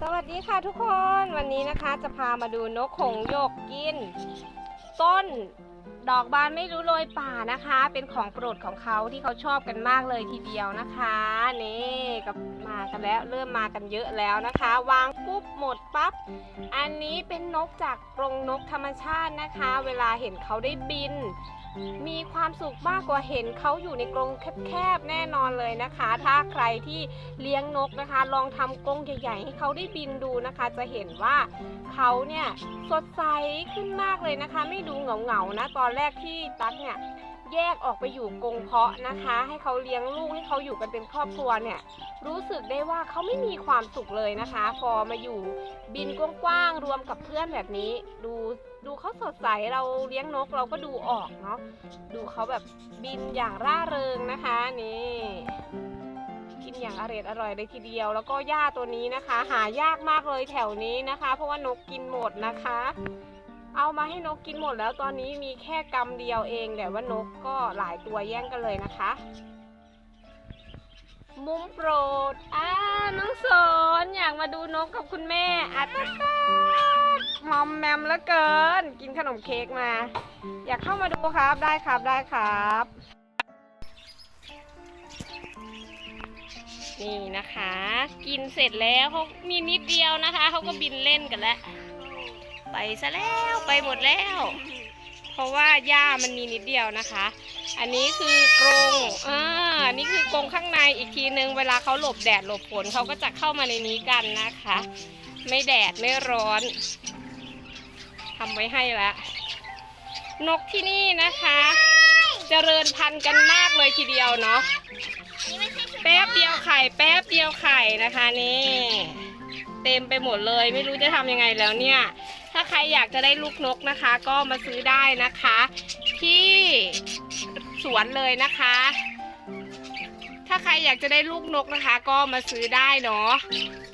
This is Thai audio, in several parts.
สวัสดีค่ะทุกคนวันนี้นะคะจะพามาดูนกหงส์หยกกิน ต้นดอกบานไม่รู้โรยป่านะคะ เป็นของโปรดของเขาที่เขาชอบกันมากเลยทีเดียวนะคะนี่กับมากันแล้วเริ่มมากันเยอะแล้วนะคะ วางปุ๊บหมดปั๊บอันนี้เป็นนกจากกรงนกธรรมชาตินะคะ เวลาเห็นเขาได้บิน มีความสุขมากกว่าเห็นเขาอยู่ในกรงแคบๆแน่นอนเลยนะคะ ถ้าใครที่เลี้ยงนกนะคะ ลองทำกรงใหญ่ๆให้เขาได้บินดูนะคะ จะเห็นว่าเขาเนี่ยสดใสขึ้นมากเลยนะคะ ไม่ดูเหงาๆนะตอนแรกที่ตั๊กเนี่ย แยกออกไปอยู่กรงเพาะนะคะ ให้เขาเลี้ยงลูกให้เขาอยู่กันเป็นครอบครัวเนี่ย รู้สึกได้ว่าเขาไม่มีความสุขเลยนะคะ พอมาอยู่บินกว้างๆรวมกับเพื่อนแบบนี้ ดูดูเขาสดใสเราเลี้ยงนกเราก็ดูออกเนาะดูเขาแบบบินอย่างร่าเริงนะคะนี่กินอย่างอร่อยอร่อยเลยทีเดียว แล้วก็หญ้าตัวนี้นะคะ หายากมากเลยแถวนี้นะคะ เพราะว่านกกินหมดนะคะ เอามาให้นกกินหมดแล้วตอนนี้มีแค่กำเดียวเองแต่ว่านกก็หลายตัวแย่งกันเลยนะคะ มุมโปรดอ่าน้องสนอยากมาดูนกกับคุณแม่อัตตามอมแมมแล้วเกิน กินขนมเค้กมา อยากเข้ามาดูครับได้ครับได้ครับนี่นะคะ กินเสร็จแล้วเขามีนิดเดียวนะคะเขาก็บินเล่นกันแล้ว ไปซะแล้วไปหมดแล้ว เพราะว่าหญ้ามันมีนิดเดียวนะคะ อันนี้คือกรงอ่าอันนี้คือกรงข้างในอีกทีนึง เวลาเขาหลบแดดหลบฝนเขาก็จะเข้ามาในนี้กันนะคะ ไม่แดดไม่ร้อนทำไว้ให้ละนกที่นี่นะคะ เจริญพันธุ์กันมากเลยทีเดียวเนาะแป๊บเดียวไข่ แป๊บเดียวไข่นะคะนี่ เต็มไปหมดเลย ไม่รู้จะทำยังไงแล้วเนี่ย ถ้าใครอยากจะได้ลูกนกนะคะ ก็มาซื้อได้นะคะ ที่สวนเลยนะคะ ถ้าใครอยากจะได้ลูกนกนะคะ ก็มาซื้อได้เนาะ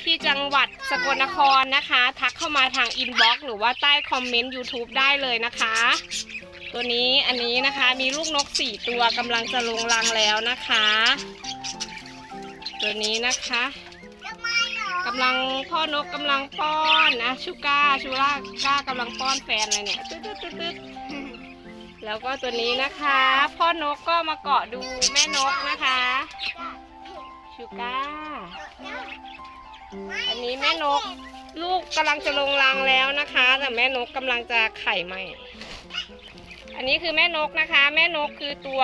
ที่จังหวัดสกลนครนะคะ ทักเข้ามาทางอินบ็อกซ์หรือว่าใต้คอมเมนต์ YouTube ได้เลยนะคะ ตัวนี้อันนี้นะคะมีลูกนก 4 ตัวกำลังจะลงรังแล้วนะคะ ตัวนี้นะคะำลังพ่อนกกำลังป้อนนะชูก้าชูล่าก้ากำลังป้อนแฟนเลยเนี่ยตึ๊ดตึ๊ดตึ๊ดตึ๊ดแล้วก็ตัวนี้นะคะ พ่อนกก็มาเกาะดูแม่นกนะคะชูก้าอันนี้แม่นกลูกกำลังจะลงรังแล้วนะคะ แต่แม่นกกำลังจะไข่ใหม่ อันนี้คือแม่นกนะคะ แม่นกคือตัว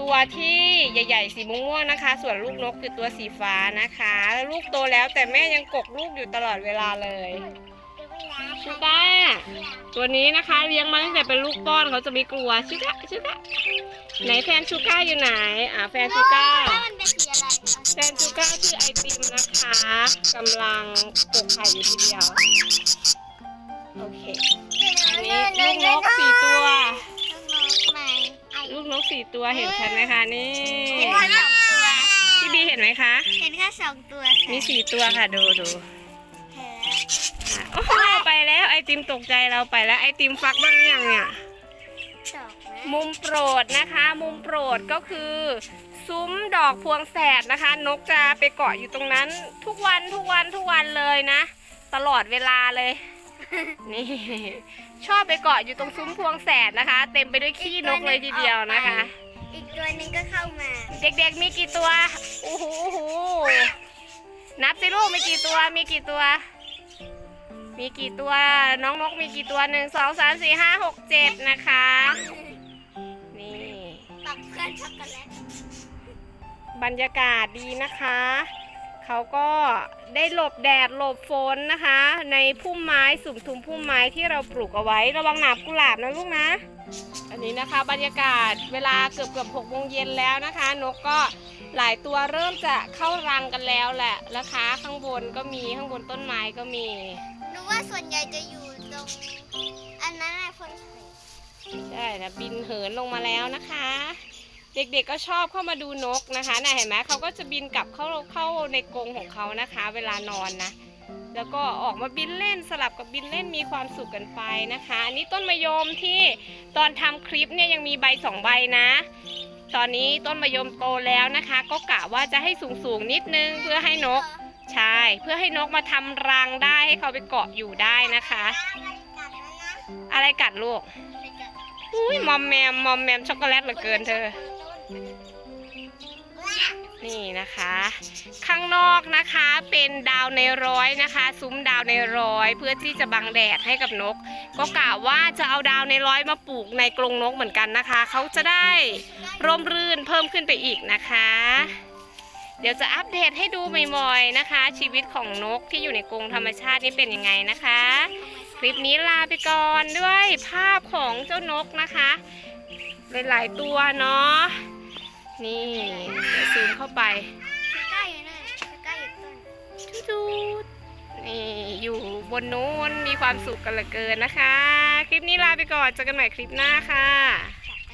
ตัวที่ใหญ่ ๆ สีม่วงๆนะคะ ส่วนลูกนกคือตัวสีฟ้านะคะ ลูกโตแล้วแต่แม่ยังกกลูกอยู่ตลอดเวลาเลยชูก้าตัวนี้นะคะเลี้ยงมาตั้งแต่เป็นลูกป้อนเขาจะไม่กลัวชูก้าชูก้าไหนแฟนชูก้าอยู่ไหน อ่าแฟนชูก้าแฟนชูก้าชื่อไอติมนะคะกำลังกกไข่อยู่ทีเดียว กนกสี่ตัวเห็นชัดไหมคะนี่เห็นแค่สองตัว พี่บีเห็นไหมคะ เห็นแค่สองตัวค่ะมีสี่ตัวค่ะดูดูเห็นอะโอ้โหไปแล้วไอติมตกใจเราไปแล้วไอติมฟักบ้างหรือยังเนี่ย สองนะมุมโปรดนะคะ มุมโปรดก็คือ ซุ้มดอกพวงแสดนะคะ นกจะไปเกาะอยู่ตรงนั้น ทุกวันทุกวันทุกวันเลยนะ ตลอดเวลาเลย นี่ ชอบไปเกาะอยู่ตรงซุ้มพวงแสดนะคะ เต็มไปด้วยขี้นกเลยทีเดียวนะคะ อีกตัวหนึงก็เข้ามา เด็กๆมีกี่ตัวโอ้โหโอ้โหนับสิลูกมีกี่ตัว มีกี่ตัว มีกี่ตัว น้องนกมีกี่ตัวหนึ่งสองสามสี่ห้าหกเจ็ดนะคะ นี่ ตักเพื่อนช็อกโกแลต บรรยากาศดีนะคะ เขาก็ได้หลบแดดหลบฝนนะคะ ในพุ่มไม้สุ่มทุมพุ่มไม้ที่เราปลูกเอาไว้ ระวังหนามกุหลาบนะลูกนะ อันนี้นะคะบรรยากาศเวลาเกือบเกือบหกโมงเย็นแล้วนะคะ นกก็หลายตัวเริ่มจะเข้ารังกันแล้วแหละนะคะ ข้างบนก็มีข้างบนต้นไม้ก็มีหนูว่าส่วนใหญ่จะอยู่ตรงอันนั้นแหละคนไทยใช่นะบินเหินลงมาแล้วนะคะ เด็กๆก็ชอบเข้ามาดูนกนะคะน่ะเห็นไหมเขาก็จะบินกลับเข้าเข้าในกรงของเขานะคะ เวลานอนนะ แล้วก็ออกมาบินเล่นสลับกับบินเล่นมีความสุขกันไปนะคะ อันนี้ต้นมะยมที่ตอนทำคลิปเนี่ยยังมีใบสองใบนะ ตอนนี้ต้นมะยมโตแล้วนะคะ ก็กะว่าจะให้สูงๆนิดนึงเพื่อให้นกใช่เพื่อให้นกมาทำรังได้ให้เขาไปเกาะอยู่ได้นะคะ อะไรกัดลูกอุ้ยมอมแมมมอมแมมช็อกโกแลตเหลือเกินเธอ นี่นะคะ ข้างนอกนะคะเป็นดาวในร้อยนะคะ ซุ้มดาวในร้อย เพื่อที่จะบังแดดให้กับนก ก็กะว่าจะเอาดาวในร้อยมาปลูกในกรงนกเหมือนกันนะคะ เขาจะได้ร่มรื่นเพิ่มขึ้นไปอีกนะคะ เดี๋ยวจะอัปเดตให้ดูบ่อยๆนะคะ ชีวิตของนกที่อยู่ในกรงธรรมชาตินี่เป็นยังไงนะคะ คลิปนี้ลาไปก่อนด้วยภาพของเจ้านกนะคะหลายๆตัวเนาะ นี่ซูมเข้าไปใกล้อยู่นั่นใกล้อยู่ต้นจูดนี่อยู่บนนู้นมีความสุขกันเหลือเกินนะคะ คลิปนี้ลาไปก่อนเจอกันใหม่คลิปหน้าค่ะ